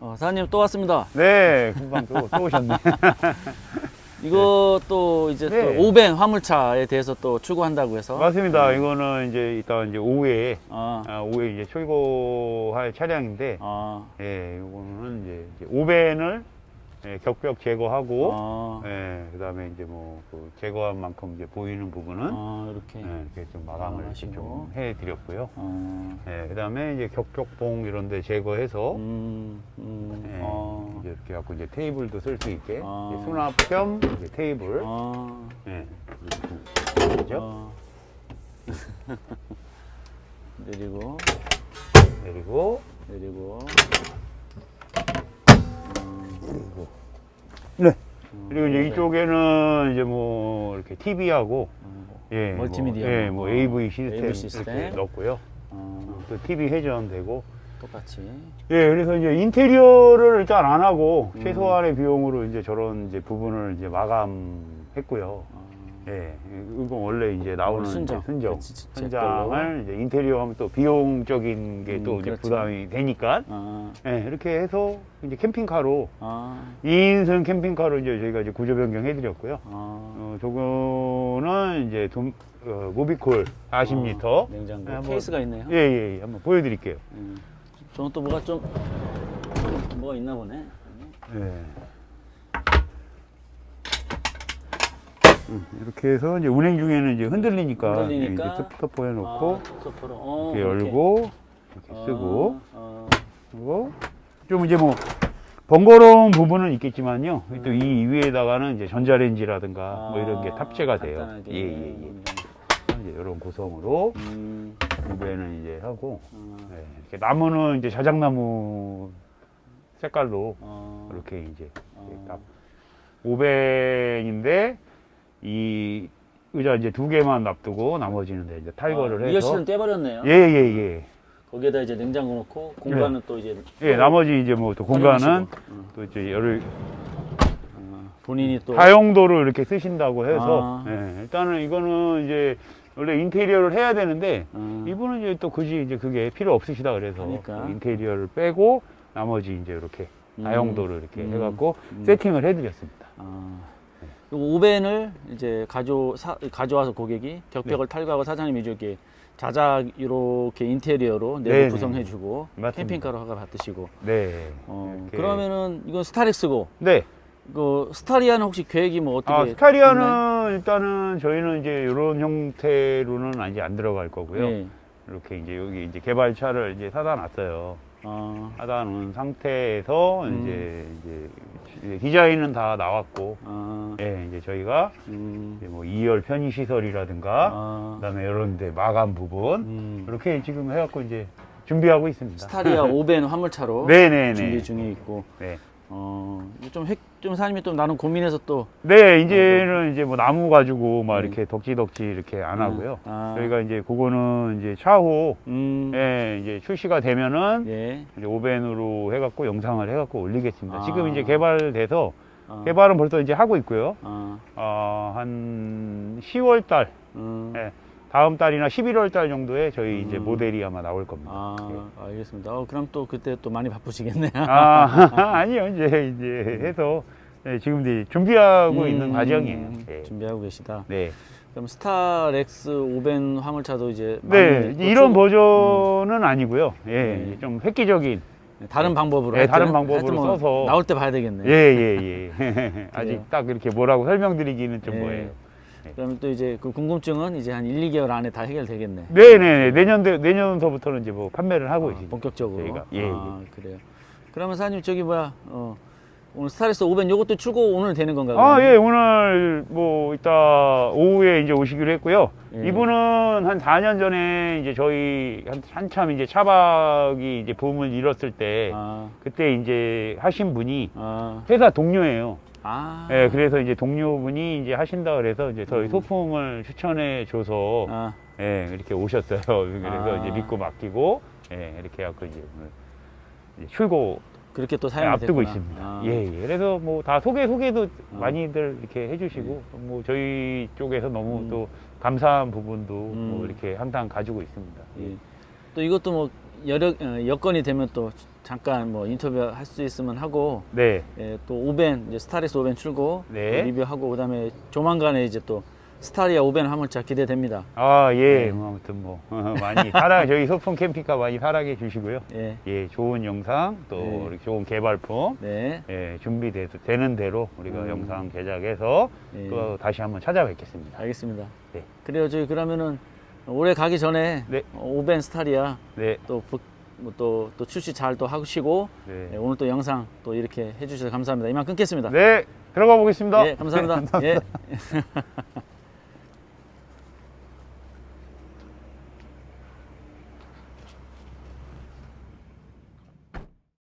어, 사장님 또 왔습니다. 네, 금방 또, 또 오셨네. 이거 또 이제 네. 또 오벤 화물차에 대해서 또 추구한다고 해서. 맞습니다. 이거는 이제 이따 이제 오후에, 어, 아, 오후에 이제 출고할 차량인데, 어, 예, 이거는 이제, 이제 오벤을 예, 격벽 제거하고, 어, 예, 그 다음에 이제 뭐, 그 제거한 만큼 이제 보이는 부분은, 어, 이렇게. 예, 이렇게 좀 마감을 이렇게 하시고. 좀 해드렸고요. 어, 예, 그 다음에 이제 격벽봉 이런 데 제거해서, 음, 음, 예, 어, 이제 이렇게 갖고 이제 테이블도 쓸 수 있게, 아. 이제 수납 겸 이제 테이블, 어, 예, 그죠? 어. 내리고, 내리고, 내리고. 네. 그리고 이제 이쪽에는 이제 뭐 이렇게 TV하고 예, 멀티미디어. 뭐, 예, 뭐 어, AV 시스템, AV 시스템. 이렇게 넣었고요. 어, 또 TV 회전되고 똑같이. 예, 그래서 이제 인테리어를 일단 안 하고 음. 최소한의 비용으로 이제 저런 이제 부분을 이제 마감했고요. 어, 예, 이건 원래 이제 나오는 순정. 순정, 그치, 제 순장을 이제 인테리어 하면 또 비용적인 게 또 음, 이제 그렇죠. 부담이 되니까 어, 예, 이렇게 해서 이제 캠핑카로 어, 2인승 캠핑카로 이제 저희가 이제 구조 변경 해드렸고요. 어. 어, 저거는 이제 돔, 어, 모비콜 40리터. 어, 냉장고 네, 한번- 케이스가 있네요. 예, 예, 예. 한번 보여드릴게요. 음. 저는 또 뭐가 좀 뭐가 있나 보네. 예. 음, 이렇게 해서 이제 운행 중에는 이제 흔들리니까, 흔들리니까. 이제 스토퍼 해놓고 아, 스토퍼로. 어, 이렇게 열고 이렇게 어, 쓰고 어, 그리고 좀 이제 뭐 번거로운 부분은 있겠지만요. 또 이 위에다가는 이제 전자레인지라든가 뭐 이런 게 아, 탑재가 돼요. 간단하게. 예, 예, 예. 이제 이런 구성으로 음, 무배는 이제 하고 어, 네, 이렇게 나무는 이제 자작나무 색깔로 어, 이렇게 이제 어. 딱 500인데 이 의자 이제 두 개만 놔두고 나머지는 이제 탈거를 아, 해서 이열실은 떼버렸네요. 예예예 예, 거기에다 이제 냉장고 놓고 공간은 또 이제 예, 나머지 이제 뭐 또 공간은. 어, 또 이제 열을 어, 본인이 또 다용도로 이렇게 쓰신다고 해서 아. 예, 일단은 이거는 이제 원래 인테리어를 해야 되는데 어, 이분은 이제 또 굳이 이제 그게 필요 없으시다 그래서 그러니까. 그 인테리어를 빼고 나머지 이제 이렇게 음. 다용도로 이렇게 음. 해갖고 음. 세팅을 해드렸습니다. 어, 요 오벤을 이제 가져 사, 가져와서 고객이 격벽을 탈거하고 사장님이 이렇게 자작 이렇게 인테리어로 내부 네네. 구성해주고 맞습니다. 캠핑카로 허가 받으시고 네. 어, 이렇게. 그러면은 이건 스타렉스고 네. 그 스타리아는 혹시 계획이 뭐 어떻게 아, 있나요? 스타리아는 일단은 저희는 이제 이런 형태로는 이제 안 들어갈 거고요. 예. 이렇게 이제 여기 이제 개발차를 이제 사다 놨어요. 어, 사다 놓은 상태에서 음. 이제 이제 디자인은 다 나왔고 어, 예, 이제 저희가 음, 이제 뭐 2열 편의 시설이라든가 어, 그다음에 이런 데 마감 부분 음, 이렇게 지금 해갖고 이제 준비하고 있습니다. 스타리아 오벤 화물차로 네네네. 준비 중에 있고 네. 어, 좀, 핵, 좀 사장님이 또 나는 고민해서 또 네, 이제는 이제 뭐 나무 가지고 막 음. 이렇게 덕지덕지 이렇게 안 하고요. 아, 저희가 이제 그거는 이제 차후 음, 예, 이제 출시가 되면은 예. 이제 오벤으로 해갖고 영상을 해갖고 올리겠습니다. 아. 지금 이제 개발돼서 어, 개발은 벌써 이제 하고 있고요. 어, 어, 한 10월 달, 음, 예, 다음 달이나 11월 달 정도에 저희 이제 음. 모델이 아마 나올 겁니다. 아, 예. 알겠습니다. 어, 그럼 또 그때 또 많이 바쁘시겠네요. 아, 아니요. 이제, 이제 해서 예, 지금 이제 준비하고 음, 있는 과정이에요. 예. 준비하고 계시다. 네. 그럼 스타렉스 오벤 화물차도 이제 네, 많이 또 이런 쭉- 버전은 아니고요. 예, 네. 좀 획기적인. 다른 방법으로 예, 다른 방법으로 뭐 써서. 나올 때 봐야 되겠네. 예, 예, 예. 아직 딱 이렇게 뭐라고 설명드리기는 좀 예. 뭐예요. 그러면 또 이제 그 궁금증은 이제 한 1, 2개월 안에 다 해결되겠네. 네네네. 내년, 내년서부터는 이제 뭐 판매를 하고 아, 있습니다. 본격적으로. 저희가. 예, 아, 그래요. 그러면 사장님 저기 뭐야? 어, 오늘 스타렉스 오벤 요것도 출고 오늘 되는 건가요? 아? 예, 오늘 뭐 이따 오후에 이제 오시기로 했고요. 예. 이분은 한 4년 전에 이제 저희 한, 한참 이제 차박이 이제 붐을 일었을 때 아, 그때 이제 하신 분이 아, 회사 동료예요. 아, 예, 그래서 이제 동료분이 이제 하신다 그래서 이제 저희 음. 소품을 추천해 줘서 아, 예, 이렇게 오셨어요. 그래서 아. 이제 믿고 맡기고 예, 이렇게 해갖고 이제 오늘 이제 출고 그렇게 또 예, 사용이 앞두고 됐구나. 있습니다. 아, 예, 예. 그래서 뭐 다 소개 소개도 어. 많이들 이렇게 해주시고 뭐 저희 쪽에서 너무 음. 또 감사한 부분도 음. 뭐 이렇게 항상 가지고 있습니다. 예. 또 이것도 뭐 여력 어, 여건이 되면 또 잠깐 뭐 인터뷰 할 수 있으면 하고 네. 예, 또 오벤 이제 스타리스 오벤 출고 네. 또 리뷰하고 그다음에 조만간에 이제 또 스타리아 오벤 화물차 기대됩니다. 아, 예. 네. 뭐 아무튼 뭐 많이 사랑 저희 소풍 캠핑카 많이 사랑해 주시고요. 예, 예, 좋은 영상 또 네. 이렇게 좋은 개발품 네, 예, 준비되는 대로 우리가 음. 영상 제작해서 예. 또 다시 한번 찾아뵙겠습니다. 알겠습니다. 네. 그래요, 저희 그러면은 올해 가기 전에 네. 어, 오벤 스타리아 네. 또뭐 또, 또 출시 잘 또 하시고 네. 예, 오늘 또 영상 또 이렇게 해주셔서 감사합니다. 이만 끊겠습니다. 네, 들어가 보겠습니다. 예, 감사합니다. 예.